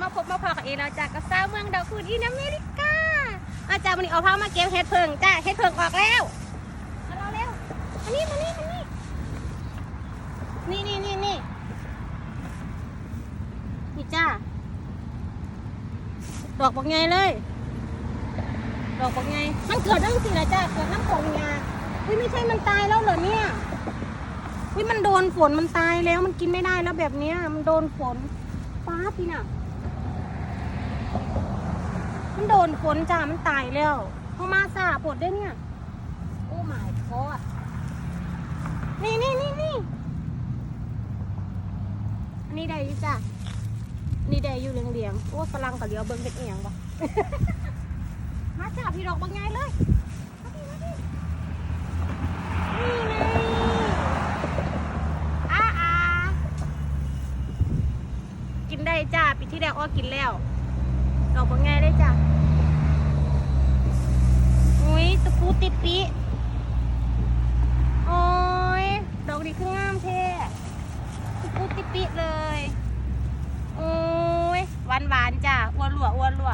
มาพบมาพอกับเอเราจากกับสาวเมืองดอกคูดอินอเมริกาอาจารย์วันนี้เอาผ้ามาเก็บเห็ดเพิงจ้าเห็ดเพิงออกแล้วมาเราเร็วมานี่มานี่มานี่นี่นี่นี่นี่นี่จ้าดอกบักไงเลยดอกบักไงมันเกิดเรื่องสินะจ้าเกิดน้ำผงยาอุ้ยไม่ใช่มันตายแล้วเหรอเนี่ยอุ้ยมันโดนฝนมันตายแล้วมันกินไม่ได้แล้วแบบเนี้ยมันโดนฝนฟ้าพี่น่ะ มันโดนฝนจ้ามันตายแล้วเขามาซาปวดได้เนี่ย โอ้ my god นี่นี่นี่นี่อันนี้ได้อยี่จ้ะอันนี่ได้อยู่เหลียงๆโอ้ฝรั่งกับเหลียวเบิ้งเป็นเอียงบ่ มาจ้าพี่ดอกบางไงเลยมาดิมาดินี่ไงอ้าอากินได้จ้าปีที่แล้วอ้อกินแล้ว ดอกบางไงได้จ้ะ อุ้ยตะปูติดปีโอ้ยดอกนี้คืองามเท่ตะปูติดปีเลยโอ้ยหวานหวานๆจ้ะอ้วนรัวอ้วนรัว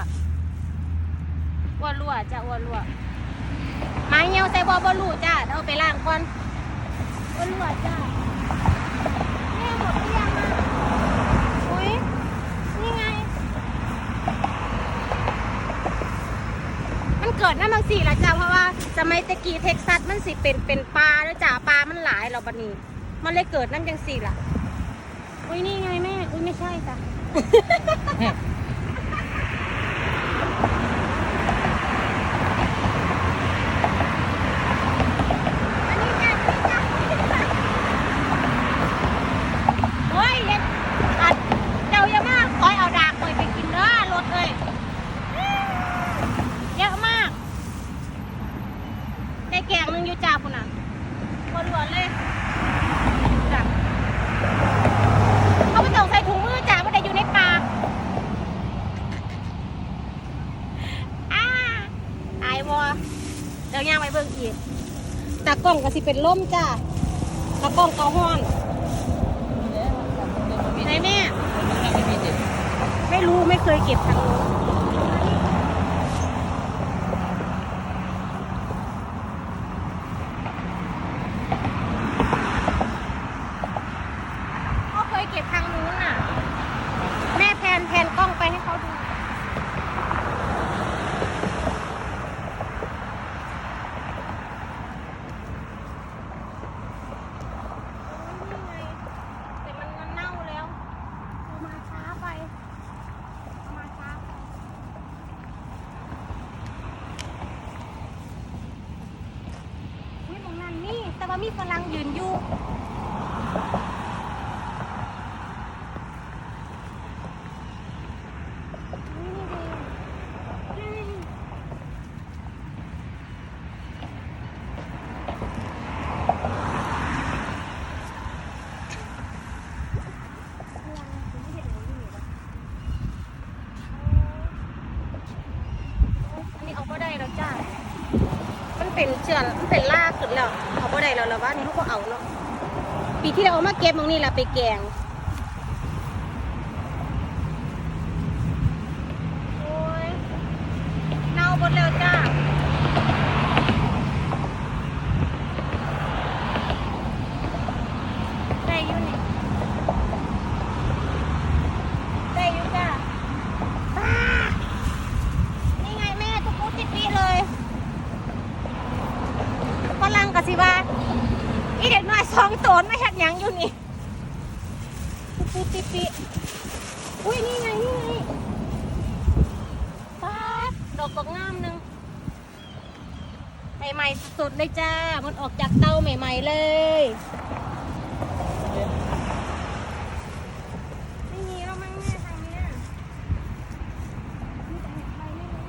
อ้วนรัวจ้ะอ้วนรัวไม้เหี่ยวใส่บอบอลูจ้ะเอาไปล้างก่อนอ้วนรัวจ้ะแม่หมดเรียงอะอุ้ย นี่ไง มันเกิดนั่นบางสี่ละจ้ะเพราะว่าสมัยตะกี้เท็กซัสมันสิเป็นเป็นปลาแล้วจ้ะปลามันหลายเราบันนี้ มันเลยเกิดนั่นจังสี่ล่ะอุ้ยนี่ไงแม่อุ้ยไม่ใช่จ้ะ อันนี้จ้ะอันนี้จ้ะโอ้ยเห็นอัดเจ้าอย่ามาคอยเอาดากคอยไปกินเด้อรถเลย เยอะมาก ได้แกงหนึงอยู่จ้าคุณน่ะคนหวนเลยจ้ะเขาไม่ต้องใส่ถุงมือจ้าไม่ได้อยู่ในปากอ้าตายวอ เดี๋ยวย่างไปเบิ่งอีกตากล้องก็สิเป็นล่มจ้าตากล้องก็ห้อนไหนแม่ ไม่รู้ไม่เคยเก็บทางนู้น เขาเคยเก็บทางนู้นน่ะ แม่แพนแพนกล้องไปให้เขาดูโอ้ยนี่ไงแต่มันมันเน่าแล้วเอามาช้าไปเอามาช้าไปอุ้ยตรงนั้นนี่ แต่ว่า มีฝรั่งยืนอยู่อันนี้เอาก็ได้แล้วจ้า เป็นเชือกมันเป็นลากสุดแล้วเอาบ่ได้แล้วแล้วว่านนี้เขาก็เอาเนาะปีที่เราเอามาเก็บตรงนี้แหละไปแกง โอ้ยเน่าหมดแล้วจ้า ได้อยู่นี่ ได้อยู่จ้าป้านี่ไงแม่ทุกปุ๊ติดปีเลยฝรั่งกะสิว่าอีเด็กน้อยสองโตนไม่เห็น ยังอยู่นี่ทุกปุ๊ติปีอุ้ยนี่ไงนี่ไงป๊าดดอกบอกงามหนึ่งใหม่ๆสุดเลยจ้า มันออกจากเตาใหม่ ๆ เลย ไม่มีแล้วมั้งแม่ทางเนี้ยมีแต่เห็ดไทยไม่รู้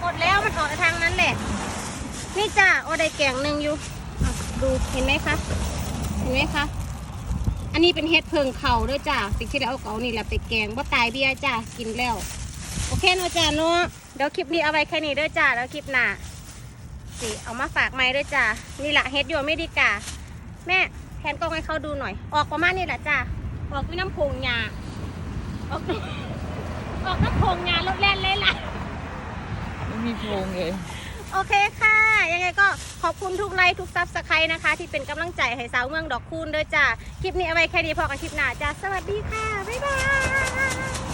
หมดแล้วมันออกไปทางนั้นแหละ นี่จ้าโอได้แกงหนึ่งอยู่ดูเห็นไหมคะ เห็นไหมคะ อันนี้เป็นเห็ดเพิงเขาด้วยจ้าสิ่งที่เราเอาเขานี่แหละไปแกงว่าตายเบี้ยจ้ากินแล้ว โอเคเนาะจ้าเนาะเดี๋ยวคลิปนี้เอาไว้แค่นี้ด้วยจ้าแล้วคลิปหน้าสิเอามาฝากไม้ด้วยจ้านี่แหละเฮ็ดอยู่อเมริกาแม่แผนกล้องให้เขาดูหน่อย ออกประมาณนี้แหละจ้าออกด้วยน้ำโพงยาออกออกน้ำโพงยารถแล่นเลยล่ะไม่มีโพงเลย โอเคค่ะ ยังไงก็ขอบคุณทุกไลค์ทุกซับสไครต์นะคะ ที่เป็นกำลังใจให้สาวเมืองดอกคูณด้วยจ้าคลิปนี้เอาไว้แค่นี้พอกันคลิปหน้าจ้าสวัสดีค่ะ บ๊ายบาย